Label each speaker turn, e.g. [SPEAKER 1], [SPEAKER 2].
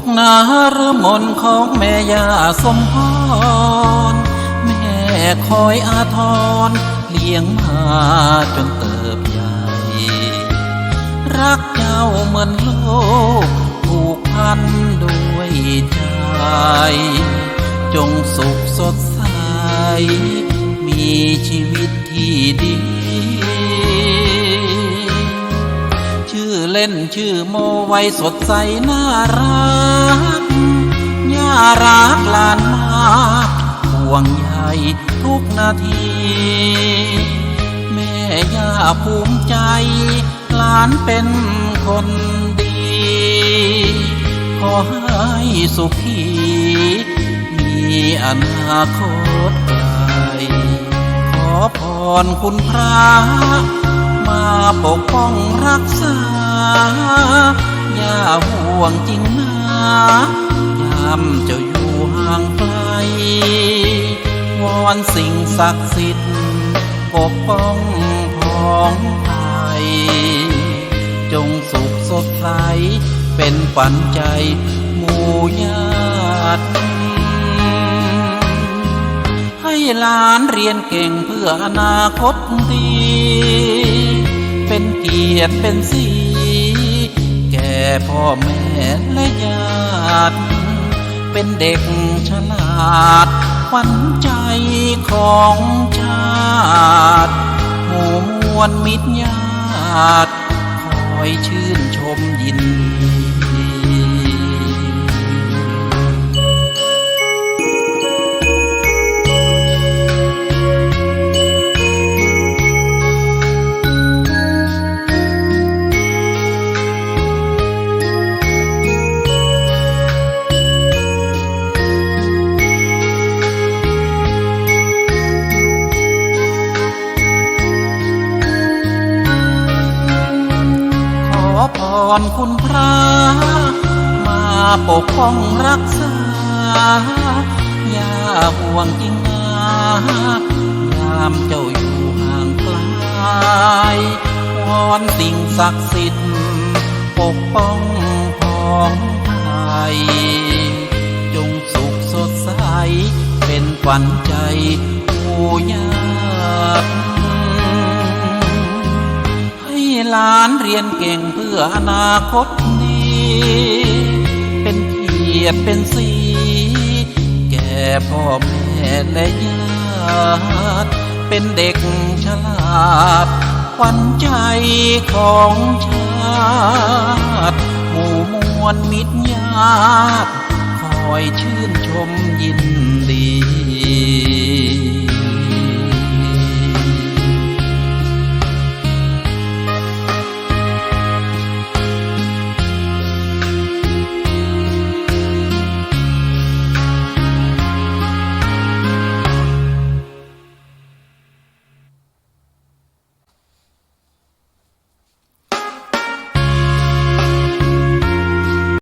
[SPEAKER 1] กนารมนของแม่ยาสมพร แม่คอยอาทรเลี้ยงมาจนเติบใหญ่ รักเจ้าเหมือนโลกผูกพันด้วยใจ จงสุขสดใส มีชีวิตที่ดี เล่นชื่อโมไวยสดใสน่ารักย่ารักหลานมากห่วงใยทุกนาที แม่ย่าภูมิใจหลานเป็นคนดี ขอให้สุขีมีอนาคตไกลขอพรคุณพระมาปกป้องรักษา อย่าห่วงจริงนะยามเจ้าอยู่ห่างไกลวอนสิ่งศักดิ์สิทธิ์ปกป้องพ้องไทยจงสุขสดใสเป็นฝันใจหมู่ญาติให้หลานเรียนเก่งเพื่ออนาคตดี เป็นเกียรติเป็นสี พ่อแม่และญาติ เป็นเด็กฉลาดขวัญใจของชาติหมู่มวลมิตรญาติคอยชื่นชมยินดี พรคุณพระ มาปกป้องรักษา อย่าห่วงจริงนะยามเจ้าอยู่ห่างไกลวอนสิ่งศักดิ์สิทธิ์ปกป้องพ้องไทยจงสุขสดใส เป็นขวัญใจหมู่ญาติให้ หลานเรียนเก่งเพื่ออนาคตดีเป็นเกียรติเป็นสี แก่พ่อแม่และญาติเป็นเด็กฉลาดขวัญใจของชาติ หมู่มวลมิตรญาติคอยชื่นชมยินดี